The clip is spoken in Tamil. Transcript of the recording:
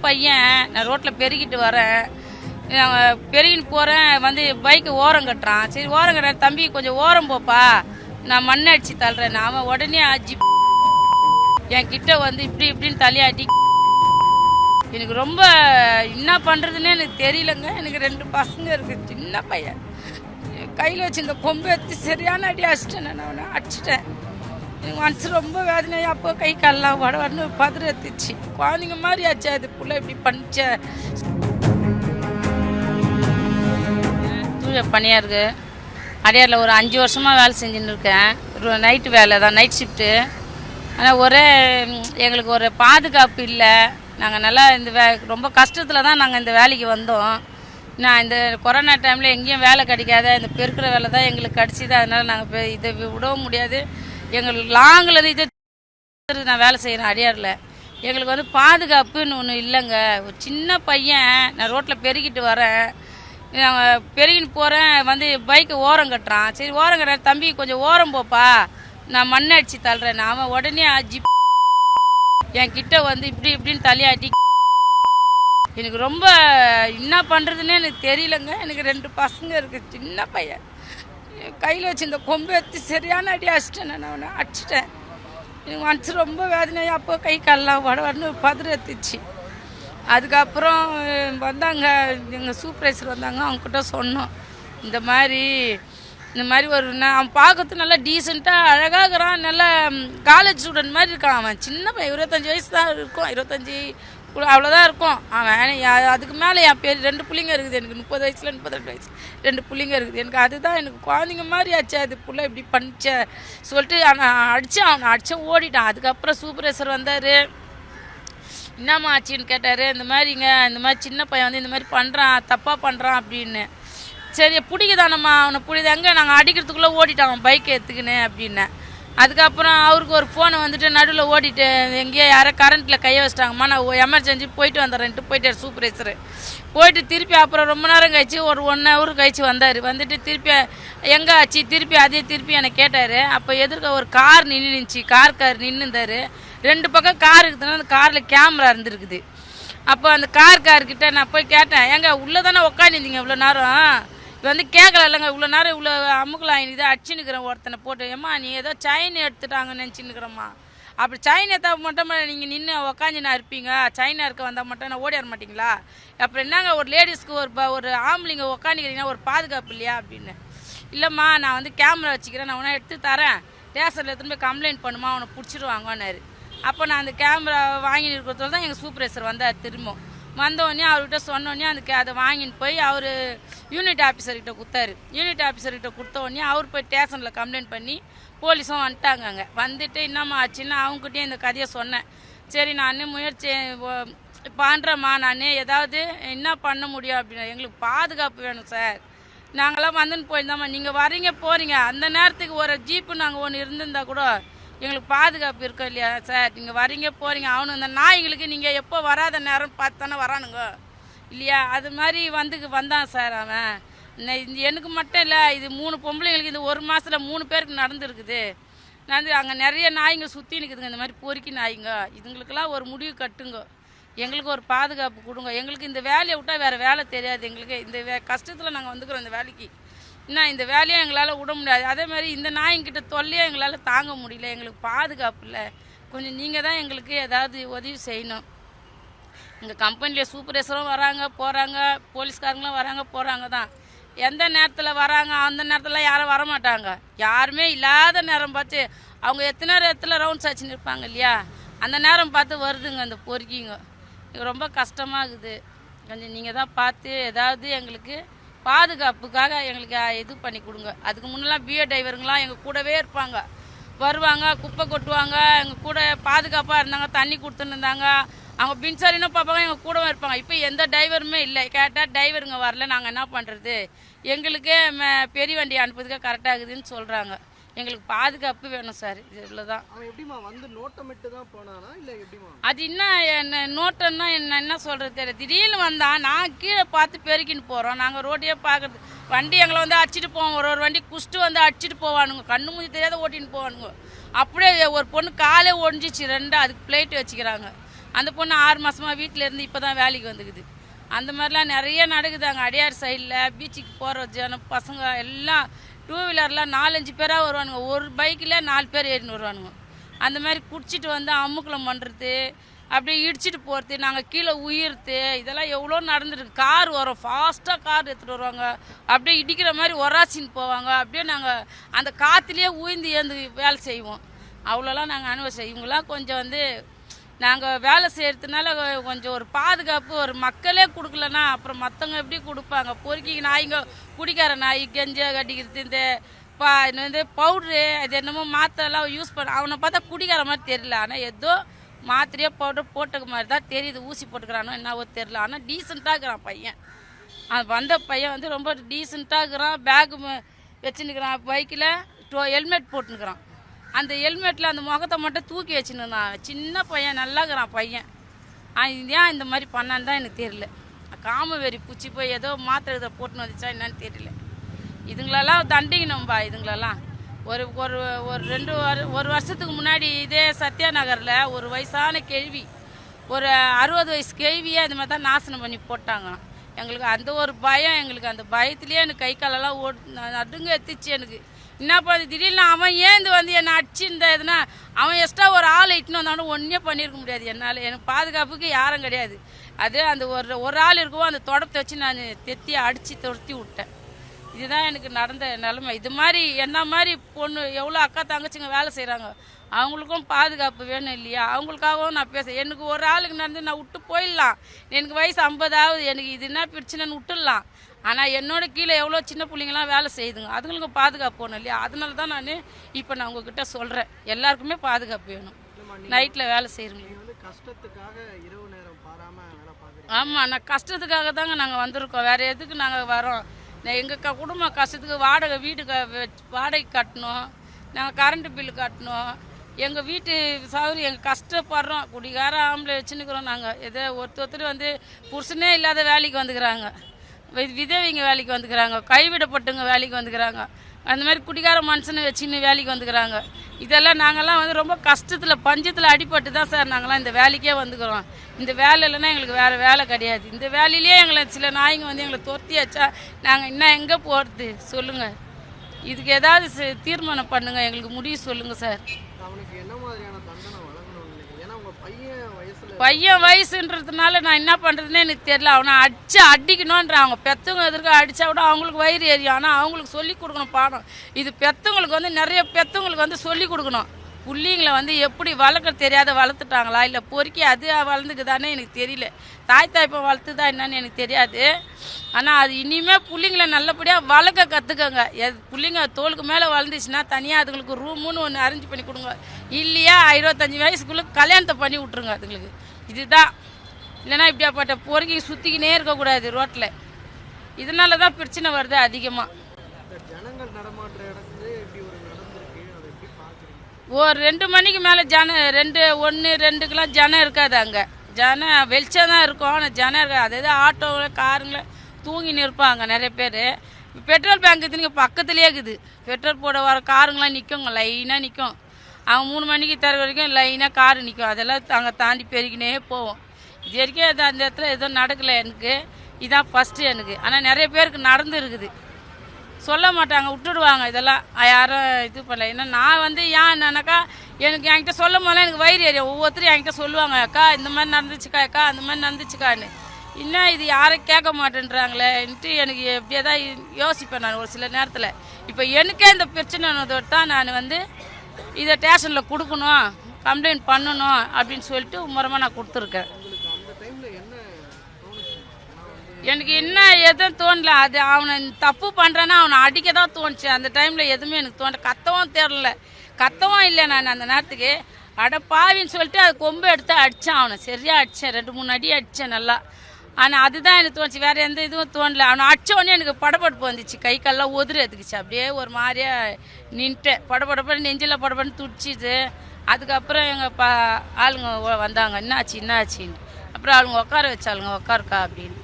பையன் நான் ரோட்டில் பெருகிட்டு வரேன். நான் பெருகின்னு போகிறேன் வந்து பைக்கு ஓரம் கட்டுறான். சரி ஓரம் கட்டுறேன் தம்பி கொஞ்சம் ஓரம் போப்பா. நான் மண்ணை அடிச்சு தள்ளுறேன். அவன் உடனே அஜி என் கிட்ட வந்து இப்படி இப்படின்னு தலையாட்டி எனக்கு ரொம்ப என்ன பண்ணுறதுன்னே எனக்கு தெரியலங்க. எனக்கு ரெண்டு பசங்க இருக்கு. சின்ன பையன். கையில் வச்சு இந்த கொம்பு எடுத்து சரியான அடி அடிச்சிட்டேன். நான் அவனை அடிச்சிட்டேன். மனசு ரொம்ப வேதனையாக அப்போ கை காலெலாம் வட பதறத்துச்சு குழந்தைங்க மாதிரி ஆச்சு அது புள்ள இப்படி பண்ணிச்ச தூய பணியாக இருக்கு. அடையாரில் ஒரு அஞ்சு வருஷமாக வேலை செஞ்சுன்னு இருக்கேன். நைட்டு வேலை தான் நைட் ஷிஃப்ட்டு ஆனால் ஒரே எங்களுக்கு ஒரு பாதுகாப்பு இல்லை. நாங்கள் நல்லா இந்த வே ரொம்ப கஷ்டத்தில் தான் நாங்கள் இந்த வேலைக்கு வந்தோம். நான் இந்த கொரோனா டைமில் எங்கேயும் வேலை கிடைக்காத இந்த பெருக்கிற வேலை தான் எங்களுக்கு கிடச்சிது. அதனால் நாங்கள் இதை விடவும் முடியாது. எங்களுக்கு லாங்கில் இதை நான் வேலை செய்கிறேன் அடியாரில். எங்களுக்கு வந்து பாதுகாப்புன்னு ஒன்று இல்லைங்க. ஒரு சின்ன பையன் நான் ரோட்டில் பெருகிட்டு வரேன். நான் பெருகின்னு போகிறேன் வந்து பைக்கை ஓரம் கட்டுறான். சரி ஓரம் கட்டுற தம்பி கொஞ்சம் ஓரம் போப்பா. நான் மண்ணை அடித்து தள்ளுறேன். அவன் உடனே அஜி என் கிட்ட வந்து இப்படி இப்படின்னு தலையாட்டி எனக்கு ரொம்ப என்ன பண்ணுறதுன்னே எனக்கு தெரியலங்க. எனக்கு ரெண்டு பசங்க இருக்குது சின்ன பையன். கையில் வச்சு இந்த கொம்பு எடுத்து சரியான அடி அடிச்சிட்டேன் நான் அவனை அடிச்சிட்டேன். எனக்கு மனசு ரொம்ப வேதனையாக அப்போ கை கால்லாம் வட வரன்னு பதற எடுத்துச்சு அதுக்கப்புறம் வந்தாங்க எங்கள் சூப்பர்வைசர் வந்தாங்க அவங்கக்கிட்ட சொன்னோம் இந்த மாதிரி இந்த மாதிரி ஒரு நான் அவன் பார்க்கறது நல்லா டீசெண்டாக அழகாகிறான் நல்லா காலேஜ் ஸ்டூடெண்ட் மாதிரி இருக்கான் அவன். சின்ன பையன் இருபத்தஞ்சி வயசு தான் இருக்கும். இருபத்தஞ்சி அவ்வளோதான் இருக்கும். அவன் அதுக்கு மேலே என் பேர் ரெண்டு பிள்ளைங்க இருக்குது. எனக்கு முப்பது வயசில் முப்பத்தெட்டு வயசு ரெண்டு பிள்ளைங்க இருக்குது. எனக்கு அதுதான் எனக்கு குழந்தைங்க மாதிரி ஆச்சு அது புள்ள இப்படி பண்ணிச்ச சொல்லிட்டு நான் அடித்தேன் அவனை அடித்தேன் ஓடிட்டான். அதுக்கப்புறம் சூப்பரேசர் வந்தார். என்னம்மா ஆச்சுன்னு கேட்டார். இந்த மாதிரிங்க இந்த மாதிரி சின்ன பையன் வந்து இந்த மாதிரி பண்ணுறான் தப்பாக பண்ணுறான் அப்படின்னு. சரி பிடிக்குதானம்மா? அவனை பிடிக்குது. எங்கே? நாங்கள் அடிக்கிறதுக்குள்ளே ஓடிட்டான் அவன் பைக் எடுத்துக்கின்னு அப்படின்னேன் அதுக்கப்புறம் அவருக்கு ஒரு ஃபோனை வந்துட்டு நடுவில் ஓடிட்டு எங்கேயோ யாரோ கரண்ட்டில் கையை வச்சிட்டாங்கம்மா நான் எமர்ஜென்சி போயிட்டு வந்துடுறேன்ட்டு போயிட்டார் சூப்பர்வைசரு போயிட்டு திருப்பி அப்புறம் ரொம்ப நேரம் கழிச்சு ஒரு ஒன் ஹவர் கழிச்சு வந்தார். வந்துட்டு திருப்பி எங்கே ஆச்சு? திருப்பி அதே திருப்பி என்னை கேட்டார். அப்போ எதிர்க்க ஒரு கார் நின்றுச்சு கார் கார் நின்றுந்தார் ரெண்டு பக்கம் கார் இருக்குதுன்னா அந்த காரில் கேமரா இருந்திருக்குது. அப்போ அந்த கார் கார்கிட்ட நான் போய் கேட்டேன் ஏங்க உள்ளே தானே உட்காந்துருந்தீங்க இவ்வளோ நேரம்? இது வந்து கேட்கல இல்லைங்க இவ்வளோ நேரம் இவ்வளோ அமுக்கலாம் இதை அடிச்சுன்னுக்கிறேன் ஒருத்தனை போட்டு. ஏம்மா நீ ஏதோ செயின் எடுத்துட்டாங்கன்னு நினச்சின்னுக்கிறம்மா. அப்படி சைன் எடுத்தா மட்டும் நீங்கள் நின்று உக்காந்து நான் இருப்பீங்க. சைனா இருக்க வந்தால் மட்டும் நான் ஓடி வர அப்புறம் என்னங்க ஒரு லேடிஸ்க்கு ஒரு ப- ஒரு ஆம்பளைங்க உக்காந்துக்கிறீங்கன்னா ஒரு பாதுகாப்பு இல்லையா அப்படின்னு. இல்லைம்மா நான் வந்து கேமரா வச்சுக்கிறேன் நான் உடனே எடுத்து தரேன். டேசரில் எடுத்துகிட்டு போய் கம்ப்ளைண்ட் பண்ணுமா அவனை பிடிச்சிருவாங்கன்னாரு. அப்போ நான் அந்த கேமரா வாங்கி இருக்கிறதால தான் எங்கள் சூப்பர்வைசர் வந்தார் திரும்ப வந்தோடனே அவர்கிட்ட சொன்னோடனே அதுக்கு அதை வாங்கின்னு போய் அவர் யூனிட் ஆஃபீஸர்கிட்ட கொடுத்தாரு. யூனிட் ஆஃபீஸர்கிட்ட கொடுத்த உடனே அவர் போய் ஸ்டேஷனில் கம்ப்ளைண்ட் பண்ணி போலீஸும் வந்துட்டாங்க அங்கே. வந்துட்டு என்னம்மா ஆச்சுன்னு அவங்ககிட்டயே இந்த கதையை சொன்னேன். சரி நான் முயற்சி பண்ணுறேம்மா நான் ஏதாவது என்ன பண்ண முடியும் அப்படின்னு எங்களுக்கு பாதுகாப்பு வேணும் சார். நாங்களாம் வந்துன்னு போயிருந்தோம்மா. நீங்கள் வரீங்க போகிறீங்க அந்த நேரத்துக்கு ஒரு ஜீப்பு நாங்கள் ஒன்று இருந்திருந்தா கூட எங்களுக்கு பாதுகாப்பு இருக்கும் இல்லையா சார்? நீங்கள் வரீங்க போகிறீங்க அவனு இந்த நாய்ங்களுக்கு நீங்கள் எப்போ வராத நேரம் பார்த்து தானே வரானுங்க இல்லையா? அது மாதிரி வந்து வந்தான் சார் அவன். இந்த இது எனக்கு மட்டும் இல்லை இது மூணு பொம்பளைங்களுக்கு இந்த ஒரு மாதத்தில் மூணு பேருக்கு நடந்துருக்குது. நடந்து அங்கே நிறைய நாய்ங்க சுற்றி நிற்குதுங்க இந்த மாதிரி பொறுக்கி நாய்ங்க. இதுங்களுக்கெல்லாம் ஒரு முடிவு கட்டுங்க. எங்களுக்கு ஒரு பாதுகாப்பு கொடுங்க. எங்களுக்கு இந்த வேலையை விட்டால் வேறு வேலை தெரியாது எங்களுக்கு. இந்த வே கஷ்டத்தில் நாங்கள் வந்துக்கிறோம் இந்த வேலைக்கு. இன்னும் இந்த வேலையை எங்களால் விட முடியாது. அதே மாதிரி இந்த நாய்ங்கிட்ட தொல்லையும் எங்களால் தாங்க முடியல. எங்களுக்கு பாதுகாப்பு இல்லை. கொஞ்சம் நீங்கள் தான் எங்களுக்கு ஏதாவது உதவி செய்யணும். எங்கள் கம்பெனியில் சூப்பர்வைசரும் வராங்க போகிறாங்க போலீஸ்காரங்களும் வராங்க போகிறாங்க தான். எந்த நேரத்தில் வராங்க அந்த நேரத்தில் யாரும் வர மாட்டாங்க யாருமே இல்லாத நேரம் பார்த்து அவங்க எத்தனை நேரத்தில் ரவுண்ட்ஸ் ஆச்சுன்னு இருப்பாங்க இல்லையா? அந்த நேரம் பார்த்து வருதுங்க அந்த பொறுக்கிங்க. ரொம்ப கஷ்டமாக இருக்குது கொஞ்சம் நீங்கள் தான் பார்த்து ஏதாவது எங்களுக்கு பாதுகாப்புக்காக எங்களுக்கு இது பண்ணி கொடுங்க. அதுக்கு முன்னெல்லாம் பிஏ டிரைவருங்களாம் எங்கள் கூடவே இருப்பாங்க. வருவாங்க குப்பை கொட்டுவாங்க எங்கள் கூட பாதுகாப்பாக இருந்தாங்க தண்ணி கொடுத்துன்னு இருந்தாங்க. அவங்க பின்சாரினும் பார்ப்பாங்க எங்கள் கூடவும் இருப்பாங்க. இப்போ எந்த டிரைவருமே இல்லை. கேட்டால் டிரைவருங்க வரல. நாங்கள் என்ன பண்ணுறது எங்களுக்கே ம- பெரிய வண்டி அனுப்புறதுக்கே கரெக்டாகுதுன்னு சொல்கிறாங்க எங்களுக்கு பாதுகாப்பு வேணும் சார் இது இவ்வளோதான் அவன் எப்படிமா வந்து நோட்டமிட்டு தான் போனானா இல்ல எப்படிமா அது என்ன என்ன நோட்டம்னா என்ன என்ன சொல்கிறது தெரியல. திடீர்னு வந்தான் நான் கீழே பார்த்து பெருக்கின்னு போகிறோம் நாங்கள் ரோட்டையே பார்க்குறது. வண்டி எங்களை வந்து அடிச்சிட்டு போவோம். ஒரு ஒரு வண்டி குஷ்டு வந்து அடிச்சிட்டு போவானுங்க. கண்ணு மூஞ்சி தெரியாத ஓட்டின்னு போவானுங்க. அப்படியே ஒரு பொண்ணு காலே ஒடிஞ்சிச்சு ரெண்டு அதுக்கு பிளேட் வச்சுக்கிறாங்க. அந்த பொண்ணு ஆறு மாதமாக வீட்டில் இருந்து இப்போ தான் வேலைக்கு வந்துக்குது. அந்த மாதிரிலாம் நிறைய நடக்குது அங்கே. அடையார் சைடில் பீச்சுக்கு போகிற ஜனம் பசங்க எல்லாம் டூ வீலர்லாம் நாலஞ்சு பேராக வருவானுங்க. ஒரு பைக்கில் நாலு பேர் ஏறின்னு வருவானுங்க. அந்த மாதிரி குடிச்சிட்டு வந்து அமுக்கலம் பண்ணுறது அப்படியே இடிச்சிட்டு போகிறது நாங்கள் கீழே உயிர்த்து இதெல்லாம் எவ்வளோ நடந்துருக்கு. கார் வரும். ஃபாஸ்ட்டாக கார் எடுத்துகிட்டு வருவாங்க. அப்படியே இடிக்கிற மாதிரி ஒராசின்னு போவாங்க. அப்படியே நாங்கள் அந்த காற்றுலேயே உயிர்ந்து ஏந்து வேலை செய்வோம். அவ்வளோலாம் நாங்கள் அனுபவிச்சோம். இவங்களாம் கொஞ்சம் வந்து நாங்கள் வேலை செய்கிறதுனால கொஞ்சம் ஒரு பாதுகாப்பு ஒரு மக்களே கொடுக்கலன்னா அப்புறம் மற்றவங்க எப்படி கொடுப்பாங்க? பொறுக்கி நாய்ங்க குடிக்கார நாய் கெஞ்ச கட்டிக்கிறது இந்த பா வந்து பவுட்ரு அது என்னமோ மாத்திரைலாம் யூஸ் பண்ண அவனை பார்த்தா குடிக்கார மாதிரி தெரியல. ஆனால் ஏதோ மாத்திரையோ பவுடர் போட்டுக்க மாதிரி தான் தெரியுது. ஊசி போட்டுக்கிறானோ என்னவோ தெரியல. ஆனால் டீசெண்டாக இருக்கிறான் பையன். அது வந்த பையன் வந்து ரொம்ப டீசெண்டாக இருக்கிறான். பேக்கு வச்சுன்னுக்கிறான் பைக்கில் டோ ஹெல்மெட் போட்டுன்னுக்கிறான் அந்த ஹெல்மெட்டில் அந்த முகத்தை மட்டும் தூக்கி வச்சுன்னு நான் சின்ன பையன் நல்லா இருக்கிறான் பையன். இது ஏன் இந்த மாதிரி பண்ணான்னு தான் எனக்கு தெரியல. காம வெறி பூச்சி போய் ஏதோ மாத்திரை இதை போட்டுன்னு வந்துச்சா என்னன்னு தெரியல. இதுங்களெல்லாம் தண்டிக்கணும்பா இதுங்களெல்லாம். ஒரு ஒரு ஒரு ரெண்டு வரு- ஒரு வருஷத்துக்கு முன்னாடி இதே சத்யா நகரில் ஒரு வயசான கேள்வி. ஒரு அறுபது வயசு கேள்வியே அந்த மாதிரி தான் நாசனம் பண்ணி போட்டாங்க எங்களுக்கு அந்த ஒரு பயம் எங்களுக்கு அந்த பயத்துலேயே எனக்கு கை காலெல்லாம் ஓடு நடுங்க எத்திச்சு எனக்கு. என்ன பண்ணுறது திடீர்னு அவன் ஏந்து வந்து என்னை அடிச்சிருந்தா எதுனா அவன் எக்ஸ்ட்ரா ஒரு ஆள் இட்டுன்னு வந்தாலும் ஒன்றே பண்ணியிருக்க முடியாது என்னால். எனக்கு பாதுகாப்புக்கு யாரும் கிடையாது. அது அந்த ஒரு ஒரு ஆள் இருக்கவோ அந்த தொடப்பத்தை வச்சு நான் தெத்தி அடித்து துரத்தி விட்டேன். இதுதான் எனக்கு நடந்த நிலைமை. இது மாதிரி என்ன மாதிரி பொண்ணு எவ்வளோ அக்கா தங்கச்சிங்க வேலை செய்கிறாங்க அவங்களுக்கும் பாதுகாப்பு வேணும் இல்லையா? அவங்களுக்காகவும் நான் பேச எனக்கு ஒரு ஆளுக்கு நடந்து நான் விட்டு போயிடலாம். எனக்கு வயசு ஐம்பதாவது எனக்கு இது என்ன பிரச்சனைன்னு விட்டுடலாம். ஆனால் என்னோட கீழே எவ்வளோ சின்ன பிள்ளைங்களாம் வேலை செய்யுதுங்க. அதுங்களுக்கு பாதுகாப்பு வேணும் இல்லையா? அதனால தான் நான் இப்போ நான் உங்ககிட்ட சொல்கிறேன் எல்லாருக்குமே பாதுகாப்பு வேணும். நைட்டில் வேலை செய்கிறவங்க கஷ்டத்துக்காக இரவு நேரம் ஆமாம் நான் கஷ்டத்துக்காக தாங்க நாங்கள் வந்திருக்கோம். வேறு எதுக்கு நாங்கள் வரோம்? எங்கள் க குடும்ப கஷ்டத்துக்கு வாடகை வீடு க வாடகை கட்டணும். நாங்கள் கரண்ட் பில்லு கட்டணும். எங்கள் வீட்டு சௌகரியம் எங்கள் கஷ்டப்படுறோம். குடிகார ஆம்பளை வச்சுன்னுக்குறோம் நாங்கள் எதோ ஒருத்தர் ஒருத்தர் வந்து புருஷனே இல்லாத வேலைக்கு வந்துக்கிறாங்க. விதவைங்க வேலைக்கு வந்துக்கிறாங்க கைவிடப்பட்டுங்க வேலைக்கு வந்துக்கிறாங்க. அந்த மாதிரி குடிகார மனுஷனை வச்சுன்னு வேலைக்கு வந்துக்கிறாங்க. இதெல்லாம் நாங்கள்லாம் வந்து ரொம்ப கஷ்டத்தில் பஞ்சத்தில் அடிபட்டு தான் சார் நாங்கள்லாம் இந்த வேலைக்கே வந்துக்கிறோம். இந்த வேலை இல்லைன்னா எங்களுக்கு வேறு வேலை கிடையாது. இந்த வேலையிலேயே எங்களை சில நாய்ங்க வந்து எங்களை தொர்த்தியாச்சா நாங்கள் இன்னும் எங்கே போகிறது சொல்லுங்கள் இதுக்கு ஏதாவது தீர்மானம் பண்ணுங்கள் எங்களுக்கு முடிவு சொல்லுங்கள் சார். அவனுக்கு என்ன மாதிரியான தண்டனை வழங்கணும்னு ஏன்னா உங்கள் பையன் பையன் வயசுன்றதுனால நான் என்ன பண்ணுறதுனே எனக்கு தெரியல. அவனை அடிச்சு அடிக்கணுன்ற அவங்க பெத்தவங்க எதிர்க்க அடித்தா கூட அவங்களுக்கு வயிறு எரியும். ஆனால் அவங்களுக்கு சொல்லி கொடுக்கணும் பாடம். இது பெத்தவங்களுக்கு வந்து நிறைய பெத்தவங்களுக்கு வந்து சொல்லி கொடுக்கணும். புள்ளிங்களை வந்து எப்படி வளர்க்க தெரியாத வளர்த்துட்டாங்களா? இல்லை பொறுக்கி அது வளர்ந்துக்குதானே எனக்கு தெரியல. தாய் தாய்ப்பை வளர்த்துதா என்னன்னு எனக்கு தெரியாது. ஆனால் அது இனிமேல் பிள்ளைங்களை நல்லபடியாக வளர்க்க கற்றுக்கங்க எது பிள்ளைங்க தோலுக்கு மேலே வளர்ந்துச்சுன்னா தனியாக அதுங்களுக்கு ரூமுன்னு ஒன்று அரேஞ்ச் பண்ணி கொடுங்க. இல்லையா இருபத்தஞ்சி வயசுக்குள்ளே கல்யாணத்தை பண்ணி விட்ருங்க அதுங்களுக்கு. இதுதான். இல்லைன்னா இப்படியாப்பட்ட பொறுக்கி சுற்றிக்கினே இருக்கக்கூடாது ரோட்டில் இதனால தான் பிரச்சனை வருது அதிகமாக இந்த ஜனங்கள் நடமாடுற இடத்துல இப்படி ஒரு நடந்திருக்கு அதை எப்படி பார்க்குறீங்க ஒரு ரெண்டு மணிக்கு மேலே ஜன ரெண்டு ஒன்று ரெண்டுக்கெலாம் ஜனம் இருக்காது அங்கே. ஜனம் வெளிச்சம் தான் இருக்கும். ஆனால் ஜனம் இருக்காது. அதாவது ஆட்டோவில் காருங்கள தூங்கின்னு இருப்பாங்க நிறைய பேர். பெட்ரோல் பேங்க் இதுங்க பக்கத்துலேயே இருக்குது. பெட்ரோல் போட வர காருங்களாம் நிற்குங்க லைனாக நிற்கும் அவங்க மூணு மணிக்கு தர வரைக்கும் லைனாக காரு நிற்கும் அதெல்லாம் அங்கே தாண்டி பெருகினே போவோம். இது வரைக்கும் அது அந்த இடத்துல எதுவும் நடக்கலை எனக்கு. இதுதான் ஃபஸ்ட்டு எனக்கு. ஆனால் நிறைய பேருக்கு நடந்து இருக்குது சொல்ல மாட்டாங்க விட்டுடுவாங்க. இதெல்லாம் யாரும் இது பண்ணல. ஏன்னா நான் வந்து ஏன் என்னன்னாக்கா எனக்கு என்கிட்ட சொல்லும் போதெல்லாம் எனக்கு வயிறு எரியும் ஒவ்வொருத்தரும் என்கிட்ட சொல்லுவாங்க அக்கா இந்த மாதிரி நடந்துச்சுக்கா அக்கா அந்த மாதிரி நடந்துச்சுக்கான்னு. இன்னும் இது யாரும் கேட்க மாட்டேன்றாங்களேன்ட்டு எனக்கு எப்படியே தான் யோசிப்பேன் நான் ஒரு சில நேரத்தில். இப்போ எனக்கே இந்த பிரச்சனை தான் நான் வந்து இதை ஸ்டேஷனில் கொடுக்கணும் கம்ப்ளைண்ட் பண்ணணும் அப்படின்னு சொல்லிட்டு முறமாக நான் கொடுத்துருக்கேன் உங்களுக்கு அந்த டைம்ல என்ன தோணுச்சு ஏன்னா வந்து எனக்கு என்ன எதுவும் தோணல. அது அவனை தப்பு பண்ணுறேன்னா அவனை அடிக்க தான் தோணுச்சு. அந்த டைமில் எதுவுமே எனக்கு தோணல. கத்தவும் தெரில கத்தவும் இல்லை நான் அந்த நேரத்துக்கு. அட பாவின்னு சொல்லிட்டு அது கொம்பு எடுத்து அடித்தேன் அவனை. சரியாக அடித்தேன் ரெண்டு மூணு அடி அடித்தேன் நல்லா. ஆனால் அதுதான் எனக்கு தோணுச்சு. வேறு எந்த இதுவும் தோணல. அவனை அடிச்ச எனக்கு படபடப்பு வந்துச்சு. கை கால்லாம் உதிரி எடுத்துக்கிச்சு அப்படியே ஒரு மாதிரியா நின்ட்டேன். படபடப்பு நெஞ்சில் படபடன்னு துடிச்சிது. அதுக்கப்புறம் எங்கள் பா ஆளுங்க வந்தாங்க. என்னாச்சு என்னாச்சின்னு. அப்புறம் அவங்க உட்கார வச்சாளுங்க. உட்காருக்கா அப்படின்னு.